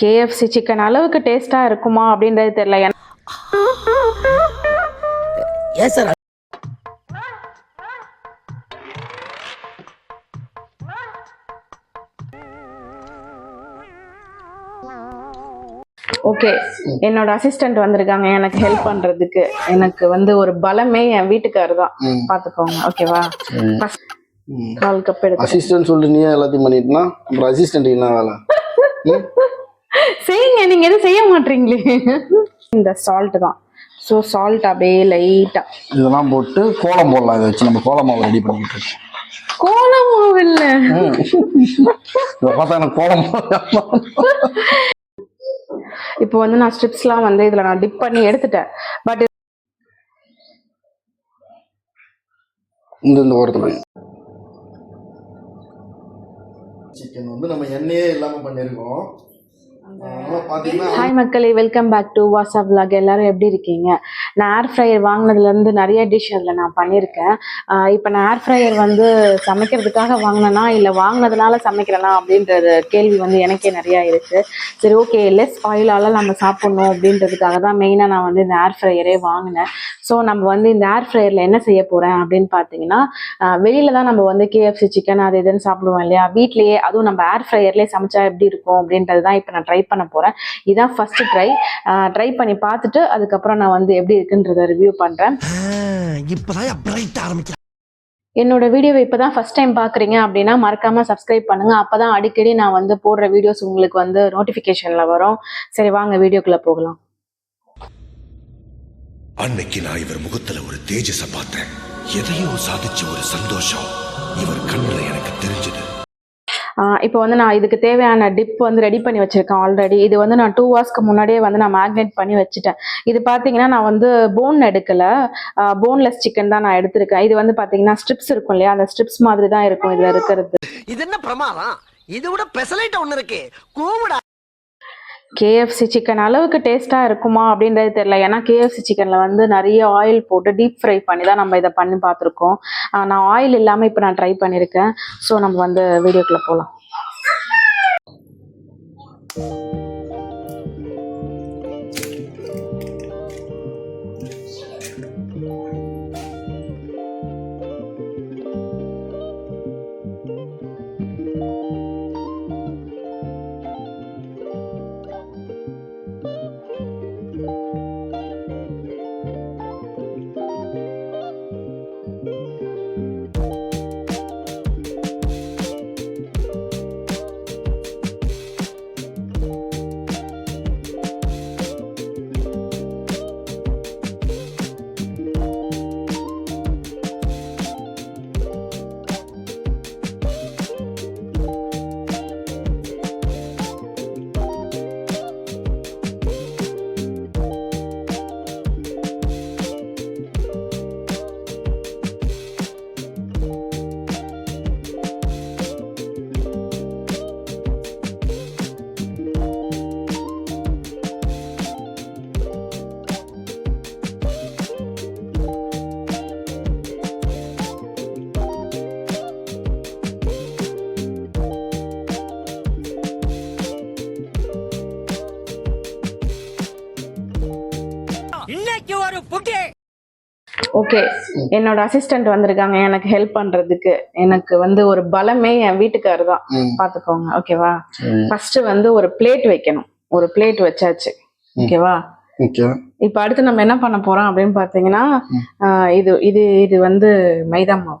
KFC chicken அளவுக்கு டேஸ்டா இருக்குமா அப்படின்றது தெரியல. ஏன் ஓகே என்னோட அசிஸ்டன்ட் வந்திருக்காங்க. எனக்கு ஹெல்ப் பண்றதுக்கு. எனக்கு வந்து ஒரு பலமே என் வீட்டுக்காரர் தான். பாத்துக்கோங்க ஓகேவா கால் கப் எடுத்து. அசிஸ்டன்ட் சொல்லிட்டு நீயே எல்லாத்தையும் பண்ணிட்டுனா? அப்புறம் அசிஸ்டன்ட் என்ன வேலை? செய்யுங்க நீங்க எதுவும் செய்ய மாட்டீங்களே. இந்த சால்ட் தான். ஸோ சால்ட் அப்படியே லைட்டா இதெல்லாம் போட்டு கோலம் போடலாம் இதை வச்சு நம்ம கோலம் மாவு ரெடி பண்ணிட்டு இருக்கோம். கோலம் மாவு இல்ல. இதை பார்த்தா எனக்கு கோலம் இப்போ வந்து நான் ஸ்ட்ரிப்ஸ்லாம் வந்து இதுல நான் டிப் பண்ணி எடுத்துட்டேன். பட் இந்த இந்த ஓரத்தில் சிக்கன் வந்து நம்ம எண்ணெயே இல்லாம பண்ணியிருக்கோம் ஹாய் மக்களே welcome back to WhatsApp vlog. எல்லாரும் எப்படி இருக்கீங்க? நான் ஏர் ஃப்ரையர் வாங்கினதுலேருந்து நிறைய டிஷ் அதில் நான் பண்ணியிருக்கேன். இப்போ நான் ஏர் ஃப்ரையர் வந்து சமைக்கிறதுக்காக வாங்கினேனா இல்லை வாங்கினதுனால சமைக்கிறேனா அப்படின்றது கேள்வி வந்து எனக்கே நிறையா இருக்குது சரி ஓகே லெஸ் ஆயிலால நம்ம சாப்பிட்ணும் அப்படின்றதுக்காக தான் மெயினாக நான் வந்து இந்த ஏர் ஃப்ரையரே வாங்கினேன். ஸோ நம்ம வந்து இந்த ஏர் ஃப்ரையரில் என்ன செய்ய போகிறேன் அப்படின்னு பார்த்தீங்கன்னா வெளியில் தான் நம்ம வந்து கேஎஃப்சி சிக்கன் அது இதுன்னு சாப்பிடுவோம் இல்லையா? வீட்லேயே அதுவும் நம்ம ஏர் ஃப்ரையர்லேயே சமைச்சா எப்படி இருக்கும் அப்படின்றது தான் இப்போ நான் ட்ரை பண்ண போகிறேன் இதான் ஃபர்ஸ்ட் ட்ரை ட்ரை பண்ணி பார்த்துட்டு அதுக்கப்புறம் நான் வந்து எப்படி இருக்குன்றத ரிவ்யூ பண்ணுறேன் என்னோட வீடியோவை இப்போ தான் ஃபஸ்ட் டைம் பார்க்குறீங்க அப்படின்னா மறக்காமல் சப்ஸ்கிரைப் பண்ணுங்கள் அப்போ தான் அடிக்கடி நான் வந்து போடுற வீடியோஸ் உங்களுக்கு வந்து நோட்டிஃபிகேஷனில் வரும். சரி வாங்க வீடியோக்குள்ளே போகலாம். அன்னைக்கு நான் இவர் முகத்துல ஒரு தேஜஸ பார்த்தேன். எதையோ சாதிச்ச ஒரு சந்தோஷம். இவர் கண்ணுல எனக்கு இப்போ வந்து நான் இதுக்கு தேவையான டிப் வந்து ரெடி பண்ணி வச்சுருக்கேன் ஆல்ரெடி இது வந்து நான் டூ ஹவர்ஸ்க்கு முன்னாடியே வந்து நான் மேக்னேட் பண்ணி வச்சுட்டேன். இது பார்த்தீங்கன்னா நான் வந்து போன் எடுக்கலை. போன்லெஸ் சிக்கன் தான் நான் எடுத்திருக்கேன். இது வந்து பார்த்தீங்கன்னா ஸ்ட்ரிப்ஸ் இருக்கும் இல்லையா? அந்த ஸ்ட்ரிப்ஸ் மாதிரி தான் இருக்கும் இதில் இருக்கிறது. இது என்ன பிரமாதம்? இது விட பெசலைட் ஒன்று இருக்கு. கூவிடா. கேஎஃப்சி சிக்கன் அளவுக்கு டேஸ்ட்டாக இருக்குமா அப்படின்றது தெரியல. ஏன்னா கேஎஃப்சி சிக்கனில் வந்து நிறைய ஆயில் போட்டு டீப் ஃப்ரை பண்ணி தான் நம்ம இதை பண்ணி பார்த்துருக்கோம். நான் ஆயில் இல்லாமல் இப்போ நான் ட்ரை பண்ணியிருக்கேன் ஸோ நம்ம வந்து வீடியோக்குள்ளே போகலாம் ஓகே என்னோட அசிஸ்டன்ட் வந்திருக்காங்க. எனக்கு ஹெல்ப் பண்ணுறதுக்கு எனக்கு வந்து ஒரு பலமே என் வீட்டுக்காரர் தான் ம். பார்த்துக்கோங்க ஓகேவா ஃபர்ஸ்ட் வந்து ஒரு பிளேட் வைக்கணும். ஒரு பிளேட் வச்சாச்சு. ஓகேவா ஓகே இப்போ அடுத்து நம்ம என்ன பண்ண போறோம் அப்படின்னு பார்த்தீங்கன்னா ஆஹ் இது இது இது வந்து மைதா மாவு.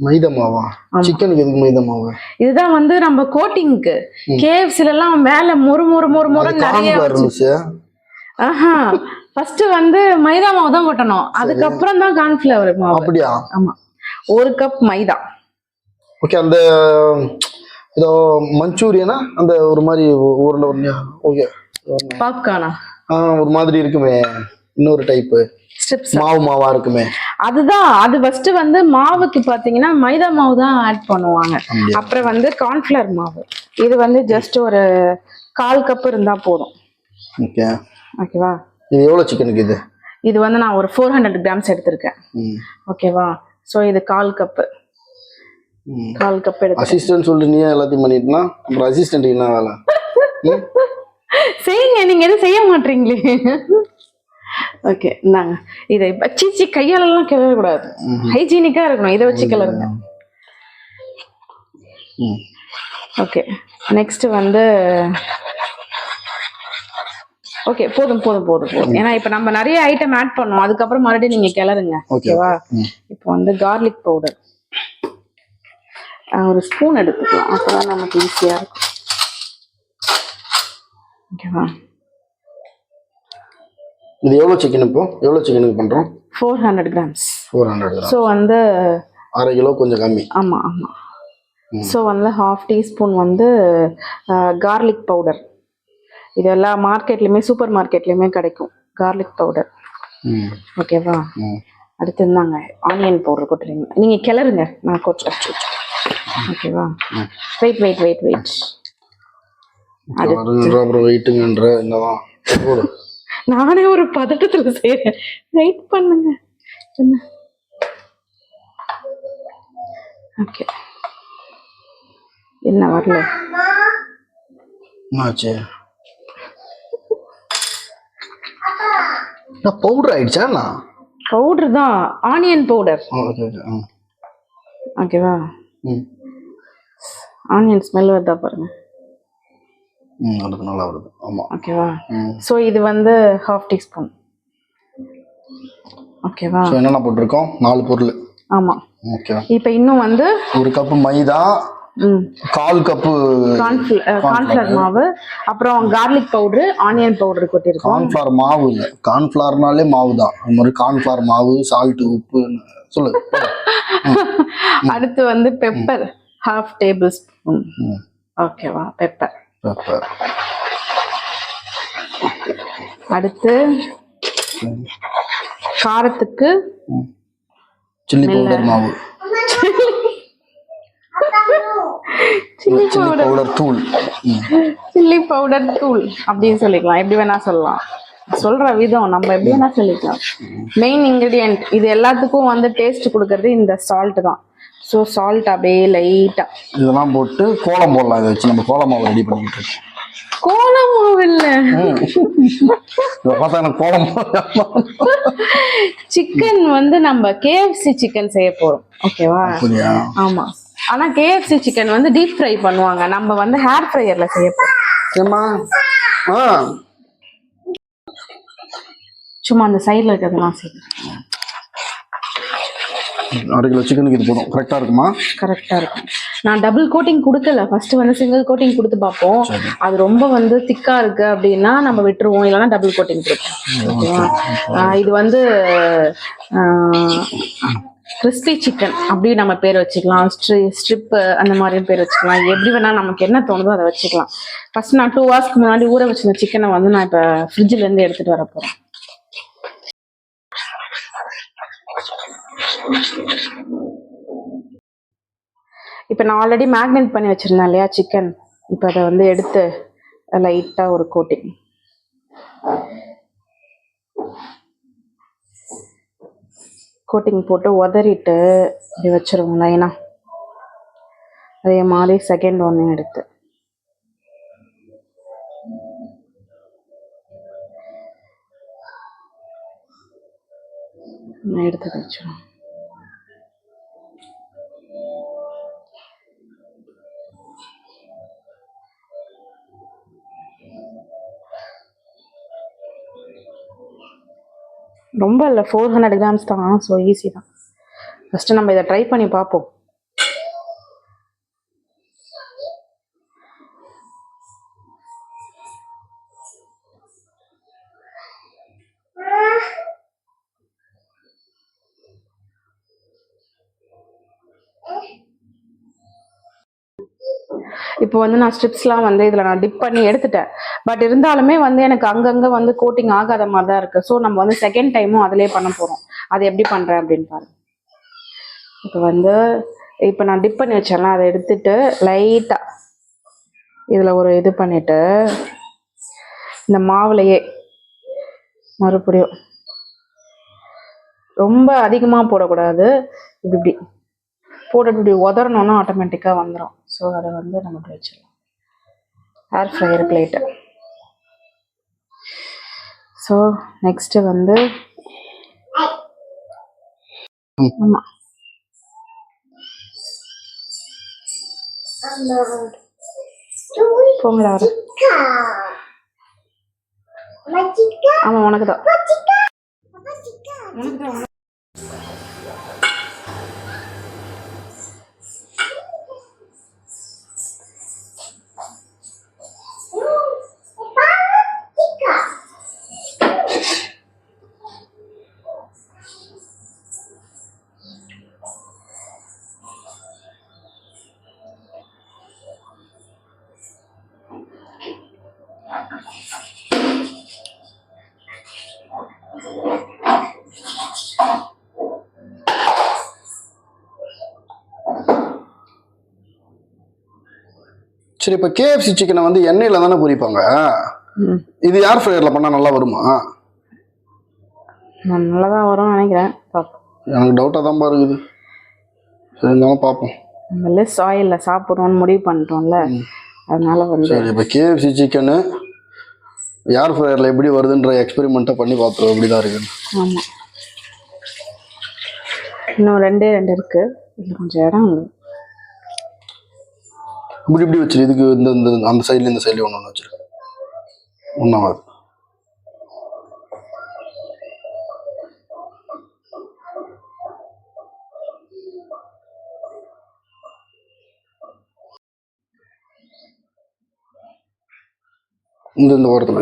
மைதா மாவா? ஆமா. சிக்கனுக்கு எதுக்கு மைதா மாவு? இதுதான் வந்து நம்ம கோட்டிங்க்கு கேஎஃப்சில எல்லாம் மேல மொறு மொறு மொறு மொறு நிறைய ஆஹா. ஃபர்ஸ்ட் வந்து மைதா மாவு தான் கொட்டணும். அதுக்கப்புறம் தான் கார்ன்ஃபிளவர் மாவு. அப்படியா? ஆமா. ஒரு கப் மைதா. ஓகே அந்த ஏதோ மஞ்சூரியனா? அந்த ஒரு மாதிரி உருண்டை உருண்டையா ஓகே பாப்கார்னா? ஆ ஒரு மாதிரி இருக்குமே. இன்னொரு டைப்பு மாவு மாவா இருக்குமே. அதுதான். அது ஃபர்ஸ்ட் வந்து மாவுக்கு பாத்தீங்கன்னா மைதா மாவு தான் ஆட் பண்ணுவாங்க? அப்புறம் வந்து கார்ன்ஃபிளவர் மாவு. இது வந்து ஜஸ்ட் ஒரு கால் கப் இருந்தா போதும். ஓகே ஓகேவா இது எவ்வளோ சிக்கனுக்கு இது? இது வந்து நான் ஒரு ஃபோர் ஹண்ட்ரட் கிராம்ஸ் எடுத்திருக்கேன். ம். ஓகேவா ஸோ இது கால் கப்பு. கால் கப் எடுத்து அசிஸ்டன்ட் சொல்லிட்டு எல்லாத்தையும் பண்ணிட்டுனா? அப்புறம் அசிஸ்டன்ட் என்ன வேலை? செய்யுங்க நீங்க எதுவும் செய்ய மாட்டீங்களே. ஓகே இந்தாங்க. இதை சீச்சி கையாலலாம் கிளறக்கூடாது ஹைஜீனிக்கா இருக்கணும். இதை வச்சு கிளறுங்க. ம். ஓகே நெக்ஸ்ட் வந்து ஓகே போதும் போதும் போதும் போதும். ஏன்னா இப்ப நம்ம நிறைய ஐட்டம் ஆட் பண்ணோம் அதுக்கப்புறம் மறுபடியும் நீங்க கிளறுங்க. ஓகே ஓகேவா? இப்போ வந்து கார்லிக் பவுடர் ஒரு ஸ்பூன் எடுத்துக்கலாம். அப்பதான் நமக்கு ஈஸியா இருக்கும். ஓகேவா? இது எவ்வளோ சிக்கன் இப்போ? எவ்வளோ சிக்கனுக்கு பண்ணுறோம் four hundred grams four hundred so வந்து அரை கிலோ கொஞ்சம் கம்மி. ஆமா ஆமா. ஸோ வந்து ஹாஃப் டீஸ்பூன் வந்து கார்லிக் பவுடர் இது எல்லா மார்க்கெட்லையுமே சூப்பர் மார்க்கெட்லையுமே கிடைக்கும். கார்லிக் பவுடர் ஓகேவா அடுத்து இருந்தாங்க ஆனியன் பவுடர் கொட்டுறீங்க நீங்க கிளறுங்க நான் கொட்டுறேன் ஓகேவா வெயிட் வெயிட் வெயிட் வெயிட் அப்புறம் வெயிட்டுங்கன்ற நானே ஒரு பதட்டத்துல செய்யறேன் வெயிட் பண்ணுங்க. என்ன? ஓகே என்ன வரல? என்னாச்சு பவுடர் ஆயிடுச்சா என்ன? பவுடர் தான். ஆனியன் பவுடர் ஓகேவா ம். ஆனியன் ஸ்மெல் வருதா பாருங்க. ம் வருது நல்லா வருது. ஆமாம் ஓகேவா ஸோ இது வந்து ஹாஃப் டீஸ்பூன் ஓகேவா ஸோ என்னென்ன போட்டிருக்கோம்? நாலு பொருள். ஆமா. ஓகே இப்போ இன்னும் வந்து ஒரு கப்பு மைதா கால் கப்பு கார்ன்ஃபிளவர் மாவு அப்புறம் கார்லிக் பவுடர் ஆனியன் பவுடர் கொட்டியிருக்கோம் கார்ன்ஃப்ளவர் மாவு இல்லை. கார்ன்ஃப்ளவர்னாலே மாவு தான் அது மாதிரி கார்ன்ஃப்ளவர் மாவு சால்ட்டு உப்பு சொல்லு. அடுத்து வந்து பெப்பர் ஹாஃப் டேபிள் ஸ்பூன் ஓகேவா பெப்பர் பெப்பர் அடுத்து காரத்துக்கு சில்லி பவுடர் மாவு. சில்லி பவுடர் தூள். சில்லி பவுடர் தூள் அப்படின்னு சொல்லிக்கலாம். எப்படி வேணா சொல்லலாம். சொல்ற விதம் நம்ம எப்படி வேணா சொல்லிக்கலாம். மெயின் இன்கிரிடியன்ட் இது எல்லாத்துக்கும் வந்து டேஸ்ட் கொடுக்கறது இந்த சால்ட் தான். ஸோ சால்ட் அப்படியே லைட்டா இதெல்லாம் போட்டு கோலம் போடலாம் இதை வச்சு. நம்ம கோலம் மாவு ரெடி பண்ணிட்டு இருக்கோம் கோலம் மாவு இல்ல. பார்த்தா கோலம் சிக்கன் வந்து நம்ம கேஎஃப்சி சிக்கன் செய்ய போறோம். ஓகேவா ஆமா. ஆனா கேஎஃப்சி சிக்கன் வந்து டீப் ஃப்ரை பண்ணுவாங்க. நம்ம வந்து ஹேர் ஃப்ரையர்ல செய்ய போறோம் ஏம்மா? ஆ. சும்மா அந்த சைடுல இருக்கிறதெல்லாம் சரி அரை கிலோ சிக்கனுக்கு இது போதும். கரெக்டாக இருக்குமா? கரெக்டா இருக்கும். நான் டபுள் கோட்டிங் கொடுக்கல. ஃபர்ஸ்ட் வந்து சிங்கிள் கோட்டிங் கொடுத்து பார்ப்போம். அது ரொம்ப வந்து திக்கா இருக்கு அப்படின்னா நம்ம விட்டுருவோம். இல்லைன்னா டபுள் கோட்டிங் கொடுப்போம். ஓகேவா? இது வந்து கிறிஸ்பி சிக்கன் அப்படி நம்ம பேர் வச்சுக்கலாம். ஸ்ட்ரி ஸ்ட்ரிப்பு அந்த மாதிரியும் பேர் வச்சுக்கலாம். எப்படி வேணால் நமக்கு என்ன தோணுதோ அதை வச்சுக்கலாம். ஃபர்ஸ்ட் நான் டூ ஹவர்ஸ்க்கு முன்னாடி ஊற வச்சிருந்த சிக்கனை வந்து நான் இப்போ ஃப்ரிட்ஜிலேருந்து எடுத்துகிட்டு வர போகிறேன் இப்போ நான் ஆல்ரெடி மேக்னேட் பண்ணி வச்சுருந்தேன் இல்லையா சிக்கன் இப்போ அதை வந்து எடுத்து லைட்டாக ஒரு கோட்டிங் கோட்டிங் போட்டு உதறிட்டு இப்படி வச்சிருவோம் லைனா அதே மாதிரி செகண்ட் ஒன்று எடுத்து. எடுத்து வச்சிருவோம். ரொம்ப இல்லை ஃபோர் ஹண்ட்ரட் கிராம்ஸ் தான் ஸோ ஈஸி தான். ஃபஸ்ட்டு நம்ம இதை ட்ரை பண்ணி பார்ப்போம். இப்போ வந்து நான் ஸ்ட்ரிப்ஸ்லாம் வந்து இதில் நான் டிப் பண்ணி எடுத்துட்டேன். பட் இருந்தாலுமே வந்து எனக்கு அங்கங்கே வந்து கோட்டிங் ஆகாத மாதிரி தான் இருக்குது ஸோ நம்ம வந்து செகண்ட் டைமும் அதிலே பண்ண போகிறோம் அது எப்படி பண்ணுறேன் அப்படின்னு பாருங்க. இப்போ வந்து இப்போ நான் டிப் பண்ணி வச்சேன்ல அதை எடுத்துட்டு லைட்டாக இதில் ஒரு இது பண்ணிவிட்டு இந்த மாவுலையே மறுபடியும் ரொம்ப அதிகமாக போடக்கூடாது. இப்படி இப்படி. போட்டுட்டு இப்படி உதறணும்னா ஆட்டோமேட்டிக்காக வந்துடும் ஸோ அதை வந்து நம்ம இப்படி வச்சிடலாம் air fryer plate so next வந்து ஆமா. போங்கடா வர. ஆமா உனக்கு தான் உனக்கு. தான் சரி இப்போ கேஎஃப்சி சிக்கனை வந்து எண்ணெயில் தானே பொரிப்பாங்க? இது ஏர் ஃப்ரையரில் பண்ணால் நல்லா வருமா? நல்லா தான் வரும்னு நினைக்கிறேன். எனக்கு டவுட்டாக தான்ப்பா இருக்குது சரி இருந்தாலும் பார்ப்போம் லெஸ் ஆயிலில் சாப்பிட்றோன்னு முடிவு பண்ணிட்டோம்ல. அதனால வந்து சரி இப்போ கேஎஃப்சி சிக்கனு ஏர் ஃப்ரையரில் எப்படி வருதுன்ற எக்ஸ்பெரிமெண்ட்டை பண்ணி பார்த்துருவோம் எப்படி தான் இருக்குது ஆமாம் இன்னும் ரெண்டே ரெண்டு இருக்கு. இதில் கொஞ்சம் இடம் இல்லை இப்படி இப்படி வச்சிரு. இதுக்கு இந்த அந்த சைடில் இந்த சைட்லேயும் ஒன்று ஒன்று வச்சிரு. ஒன்றாவது இந்த இந்த ஓரத்தில்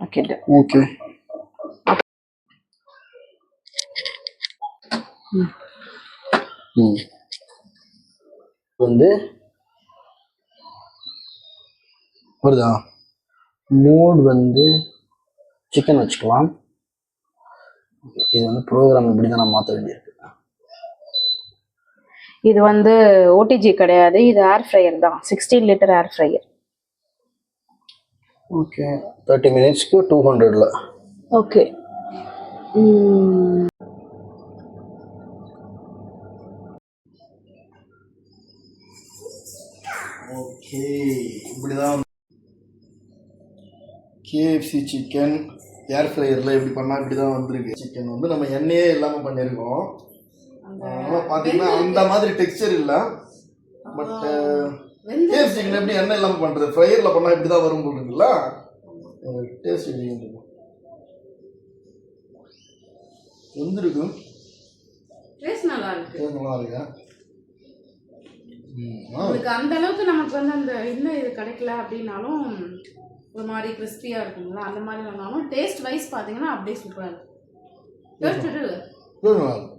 ஓகே ஓகே ம். வந்து வருதா? மோட் வந்து சிக்கன் வச்சுக்கலாம். இது வந்து ப்ரோக்ராம் இப்படி தான் நான் மாற்ற வேண்டியிருக்கு. இது வந்து ஓடிஜி கிடையாது. இது ஏர் ஃப்ரையர் தான். Sixteen litre air fryer okay thirty மினிட்ஸ்க்கு டூ ஹண்ட்ரடில் ஓகே ஓகே இப்படி தான் கேஎஃப்சி சிக்கன் ஏர் ஃப்ரையரில் இப்படி பண்ணால் இப்படி தான் வந்திருக்கு. சிக்கன் வந்து நம்ம எண்ணெயே இல்லாமல் பண்ணியிருக்கோம் அதனால் பார்த்தீங்கன்னா அந்த மாதிரி டெக்ஸ்சர் இல்லை. பட் கேஎஃப்சி சிக்கன் எப்படி எண்ணெய் இல்லாமல் பண்ணுறது ஃப்ரையரில் பண்ணால் இப்படி தான் வரும் போல் இருக்குல்ல டேஸ்ட் எப்படி இருக்கும் வெந்திருக்கும். டேஸ்ட் நல்லா இருக்கு. டேஸ்ட் நல்லா இருக்கு? உங்களுக்கு அந்த அளவுக்கு நமக்கு வந்து அந்த இன்னும் இது கிடைக்கல அப்படின்னாலும் ஒரு மாதிரி கிறிஸ்பியாக இருக்குங்களா அந்த மாதிரி வேணாலும் டேஸ்ட் வைஸ் பார்த்தீங்கன்னா அப்படியே சூப்பராக இருக்கும் டேஸ்ட் இது நல்லா இருக்கு.